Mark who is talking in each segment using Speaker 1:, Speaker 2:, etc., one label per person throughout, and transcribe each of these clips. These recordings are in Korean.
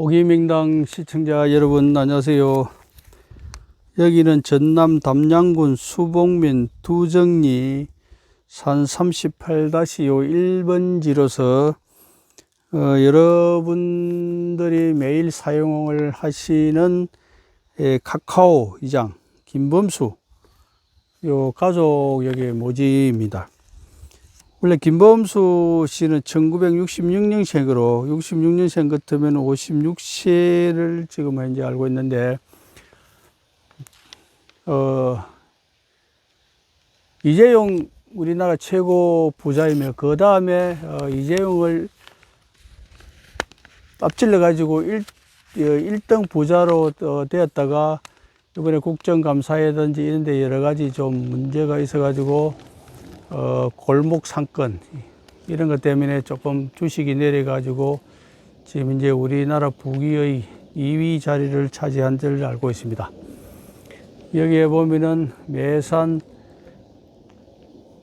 Speaker 1: 오기명당 시청자 여러분 안녕하세요. 여기는 전남 담양군 수봉면 두정리 산 38-5 1번지로서 어, 여러분들이 매일 사용을 하시는 에, 카카오 이장 김범수 요 가족 여기 모집입니다. 원래 김범수 씨는 1966년생으로 66년생 같으면 56세를 지금 현재 알고 있는데 어 이재용 우리나라 최고 부자이며 그 다음에 어, 이재용을 앞질러 가지고 1, 1등 부자로 어, 되었다가 이번에 국정감사라든지 이런 데 여러 가지 좀 문제가 있어 가지고 어, 골목 상권 이런 것 때문에 조금 주식이 내려 가지고 지금 이제 우리나라 부귀의 2위 자리를 차지한 줄 알고 있습니다. 여기에 보면은 매산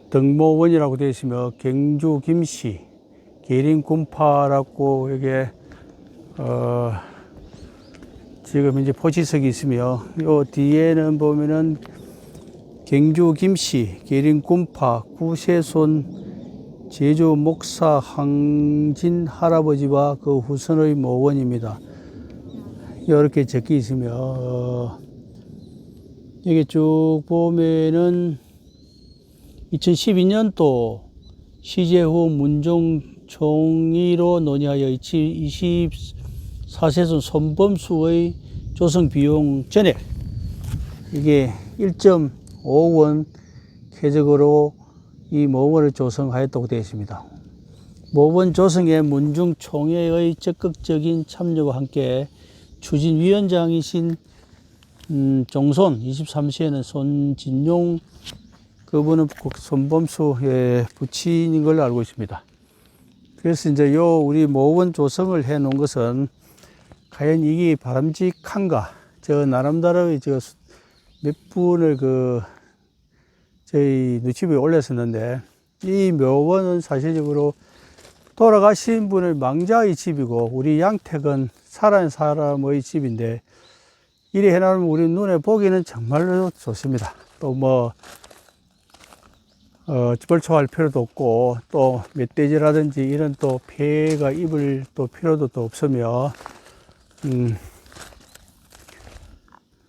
Speaker 1: 등모원이라고 되어 있으며 경주 김씨 계린 군파라고 여기에 어 지금 이제 포지석이 있으며 요 뒤에는 보면은 경주 김씨 계린 군파 구세손 제주 목사 항진 할아버지와 그 후손의 모원입니다. 이렇게 적혀 있으며 어, 여기 쭉 보면은 2012년도 시제후 문종 총리로 논의하여 24세손 손범수의 조성 비용 전액 이게 1.5원 쾌적으로 이 모원을 조성하였다고 되어 있습니다. 모원 조성에 문중 총회의 적극적인 참여와 함께 추진위원장이신 음, 종손 23세는 손진용 그분은 국- 손범수의 부친인 걸로 알고 있습니다. 그래서 이제 요 우리 모원 조성을 해 놓은 것은 과연 이게 바람직한가? 저 나름대로의 저몇 분을 그 저희 누집에 올렸었는데 이 묘원은 사실적으로 돌아가신 분의 망자의 집이고 우리 양택은 살아있는 사람의 집인데 이리 해놓으면 우리 눈에 보기는 정말로 좋습니다. 또 뭐 어, 벌초할 필요도 없고 또 멧돼지라든지 이런 또 폐가 입을 또 필요도 또 없으며 음,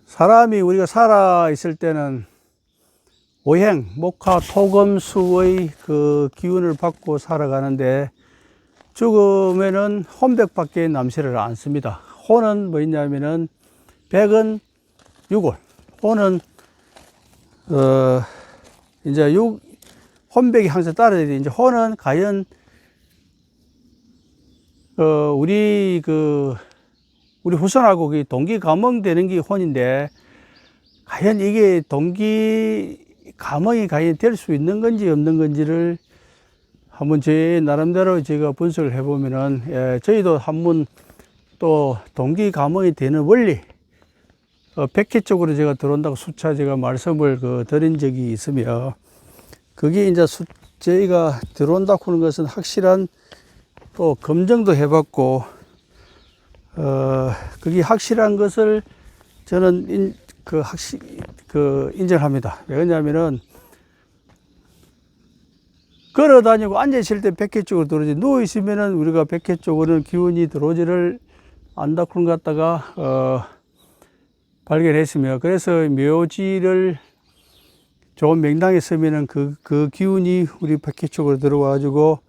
Speaker 1: 사람이 우리가 살아 있을 때는 오행, 목화, 토금수의 그 기운을 받고 살아가는데 죽으면은 혼백밖에 남시를 않습니다. 혼은 뭐냐면은 백은 육월, 혼은 어 이제 육 혼백이 항상 따라야 돼. 이제 혼은 과연 어 우리 그 우리 후손하고 그 동기 감흥되는 게 혼인데 과연 이게 동기 감흥이 과연 될수 있는 건지 없는 건지를 한번 제 나름대로 제가 분석을 해보면은 예, 저희도 한번 또 동기 감흥이 되는 원리 어, 백회 쪽으로 제가 들어온다고 수차 제가 말씀을 그 드린 적이 있으며 그게 이제 수, 저희가 들어온다고 하는 것은 확실한 또 검증도 해봤고 어, 그게 확실한 것을 저는 인, 그 확실, 그 인정합니다. 왜냐하면은 걸어 다니고 앉아 있을 때 백회 쪽으로 들어오지 누워 있으면은 우리가 백회 쪽으로는 기운이 들어오지를 는 갖다가 어, 발견했으며 그래서 묘지를 좋은 명당에 서면은 그, 그 기운이 우리 백회 쪽으로 들어와 가지고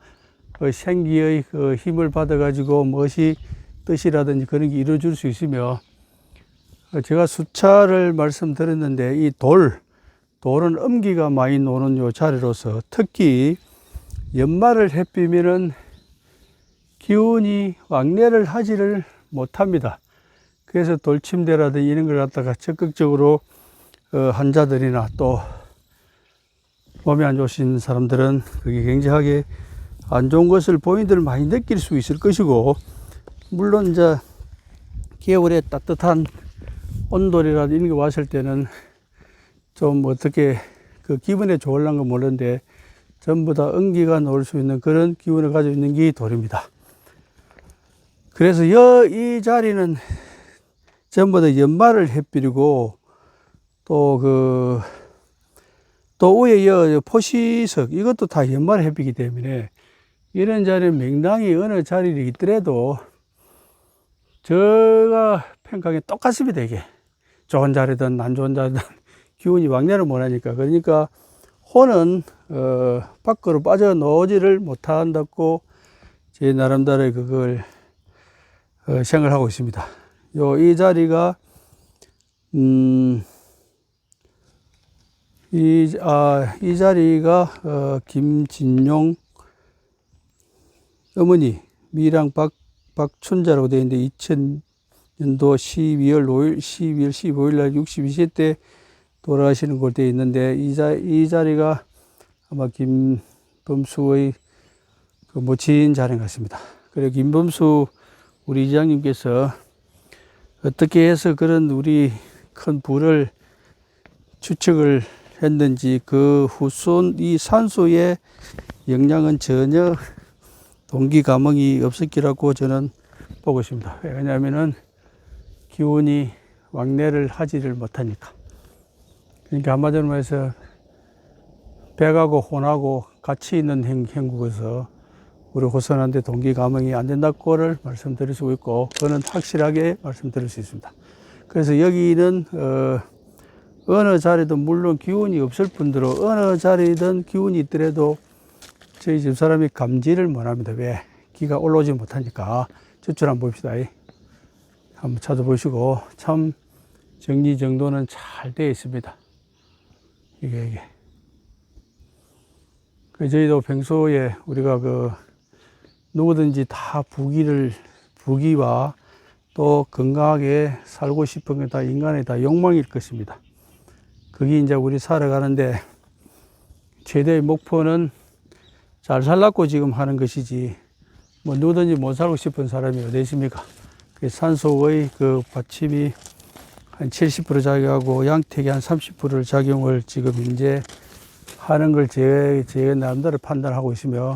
Speaker 1: 그 생기의 그 힘을 받아 가지고 무엇이 뜻이라든지 그런 게 이루어질 수 있으며 어, 제가 수차를 말씀드렸는데 이 돌, 돌은 음기가 많이 노는 요 자리로서 특히 연말을 해피면은 기운이 왕래를 하지를 못합니다. 그래서 돌침대라든지 이런 걸 갖다가 적극적으로 어, 환자들이나 또 몸이 안 좋으신 사람들은 그게 굉장하게 안 좋은 것을 본인들 많이 느낄 수 있을 것이고 물론 이제 겨울에 따뜻한 온돌이라도 이런 게 왔을 때는 좀 어떻게 그 기분에 좋을란 건 모르는데 전부 다 응기가 놓을 수 있는 그런 기운을 가지고 있는 게 돌입니다. 그래서 여, 이 자리는 전부 다 연말을 해필이고 또 그, 또 위에 여 포시석 이것도 다 연말 햇빛이기 때문에 이런 자리는 명당이 어느 자리를 있더라도 제가 평가하기 똑같습니다 이게 좋은 자리든 안 좋은 자리든 기운이 왕래를 못하니까 그러니까 호는 어, 밖으로 빠져나오지를 못한다고 제 나름대로 그걸 어, 생각을 하고 있습니다. 요 이 자리가 음, 이, 아, 이 자리가 어, 김진용 어머니 미랑 박 박춘자라고 되어 있는데 2000 년도 12월 5일, 12월 15일 날 62세 때 돌아가시는 걸로 되어 있는데 이, 자, 이 자리가 아마 김범수의 그 모친 자리인 것 같습니다. 그리고 김범수 우리 이장님께서 어떻게 해서 그런 우리 큰 부를 추측을 했는지 그 후손 이 산소의 영향은 전혀 동기 감흥이 없었기라고 저는 보고 있습니다. 왜냐하면은 기운이 왕래를 하지를 못하니까. 그러니까 한마디로 말해서 배가고 혼하고 같이 있는 행, 행국에서 우리 호선한테 동기 감흥이 안 된다고를 말씀드릴 수 있고 그거는 확실하게 말씀드릴 수 있습니다. 그래서 여기는 어, 어느 자리도 물론 기운이 없을 뿐더러 어느 자리든 기운이 있더라도 저희 집 사람이 감지를 못합니다. 왜? 기가 올라오지 못하니까 저쪽 한번 봅시다. 한번 찾아보시고 참 정리정돈은 잘 되어 있습니다. 이게 이게. 그 저희도 평소에 우리가 그 누구든지 다 부기를 부기와 또 건강하게 살고 싶은 게 다 인간의 다 욕망일 것입니다. 그게 이제 우리 살아가는데 최대의 목표는 잘 살라고 지금 하는 것이지 뭐 누구든지 못 살고 싶은 사람이 어디 있습니까? 그 산소의 그 받침이 한 70% 작용하고 양택이 한 30%를 작용을 지금 이제 하는 걸 제, 제 나름대로 판단하고 있으며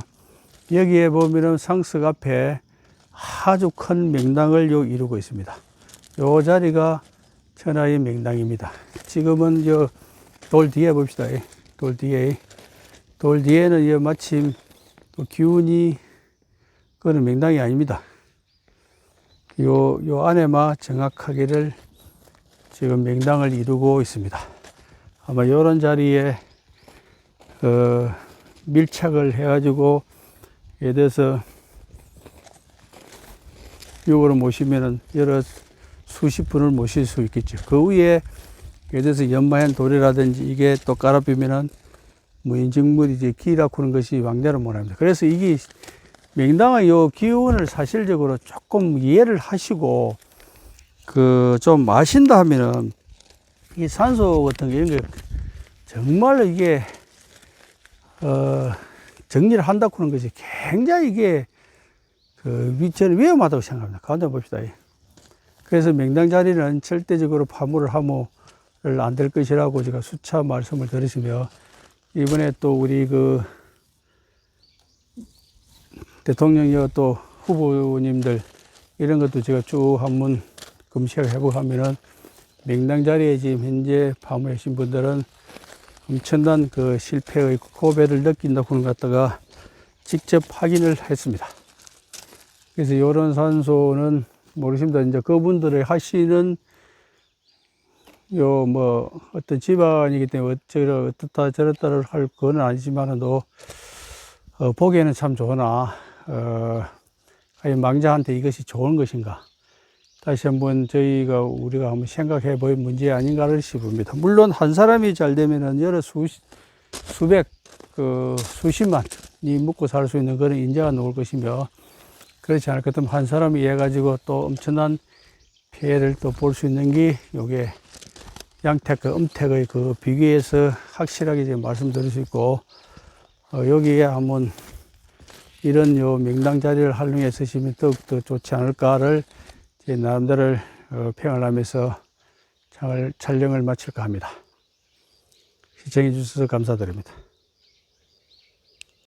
Speaker 1: 여기에 보면은 상석 앞에 아주 큰 명당을 요 이루고 있습니다. 요 자리가 천하의 명당입니다. 지금은 요 돌 뒤에 봅시다. 돌 뒤에. 돌 뒤에는 요 마침 또 기운이 그거는 명당이 아닙니다. 요, 요 안에만 정확하게를 지금 명당을 이루고 있습니다. 아마 요런 자리에 어, 밀착을 해가지고 예를 들어서 요거를 모시면은 여러 수십 분을 모실 수 있겠죠. 그 위에 예를 들어서 연마현 돌이라든지 이게 또 깔아비면은 뭐 인증물이지 기라고 하는 것이 왕래를 못합니다. 그래서 이게 명당의 요 기운을 사실적으로 조금 이해를 하시고 그좀 아신다 하면은 이 산소 같은 게 이런 게 정말로 이게 어 정리를 한다고 하는 것이 굉장히 이게 그 위- 저는 위험하다고 생각합니다. 가운데 봅시다. 그래서 명당 자리는 절대적으로 파물을 하면 안될 것이라고 제가 수차 말씀을 드렸으며 이번에 또 우리 그 대통령이요 또 후보님들 이런 것도 제가 쭉 한번 검색을 해보고 하면은 명당 자리에 지금 현재 파무하신 분들은 엄청난 그 실패의 고배를 느낀다고 것 갖다가 직접 확인을 했습니다. 그래서 이런 산소는 모르십니다. 이제 그분들의 하시는 요 뭐 어떤 집안이기 때문에 어떻다 저렇다를 할건 아니지만도 어, 보기에는 참 좋으나 어, 망자한테 이것이 좋은 것인가? 다시 한번 저희가 우리가 한번 생각해 볼 문제 아닌가를 싶습니다. 물론 한 사람이 잘 되면은 여러 수 수백 그 수십만이 먹고 살 수 있는 그런 인재가 나올 것이며 그렇지 않을 것 같으면 한 사람이 해 가지고 또 엄청난 피해를 또 볼 수 있는 게 요게 양택과 음택의 그 비교해서 확실하게 지금 말씀드릴 수 있고 어, 여기에 한번 이런 요 명당 자리를 활용해 쓰시면 더욱더 좋지 않을까를 제 나름대로 어, 평을 하면서 잘 촬영을 마칠까 합니다. 시청해 주셔서 감사드립니다.